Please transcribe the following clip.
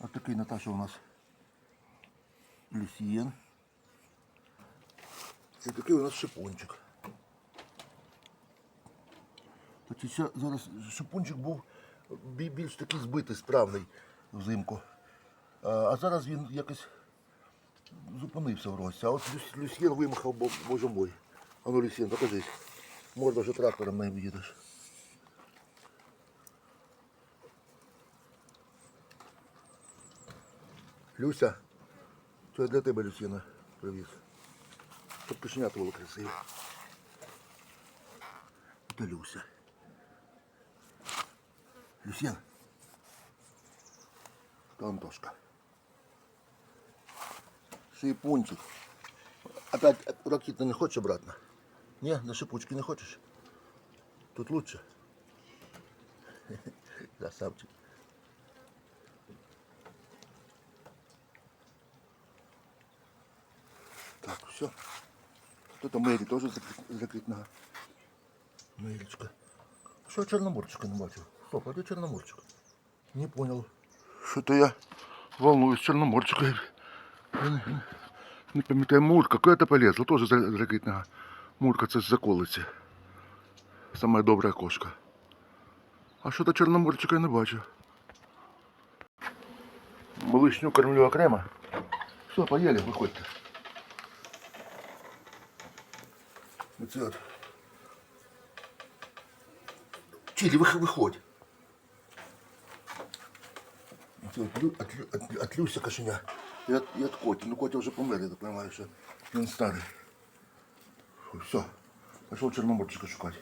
Ось такий Наташа у нас люсьєн. І такий у нас. Значить, ще зараз шипунчик був більш такий збитий, справний взимку. А, зараз він якось зупинився в рості. А от Люсьєн вимахав, бо, боже мой. А ну, Люсьєн, покажись. Можна вже трактором не їдеш. Люся, це я для тебе Люсьєна привіз. Щоб кишенята було красиво. Це Люся. Люсьєн. Та Антошка. Шипунчик. Опять ракеты не хочешь обратно? Не, на шипучки не хочешь? Тут лучше. Красавчик. Так, все. Кто-то Мэри тоже закрит, закритна. Мэричка. Что Черноморчика не бачив? Стоп, а де Чорноморчик? Не понял. Что-то я волнуюсь Чорноморчика. Не, пам'ятаю, Мурка, куди ти полезла? Тоже закритна. Мурка це з заколиці. Сама добра кошка. А що то Чорноморчика я не бачу. Малышню кормлю окремо. Все, поїли, виходьте. Оце от. Чилі, вих- виходь. Оце от, Лю- от, Лю- от, от Люся кошеня. І от, і от Коті. Ну Котя вже помер, я так розумію, що він старий. Фу, Все. Пішов Чорноморчика шукати.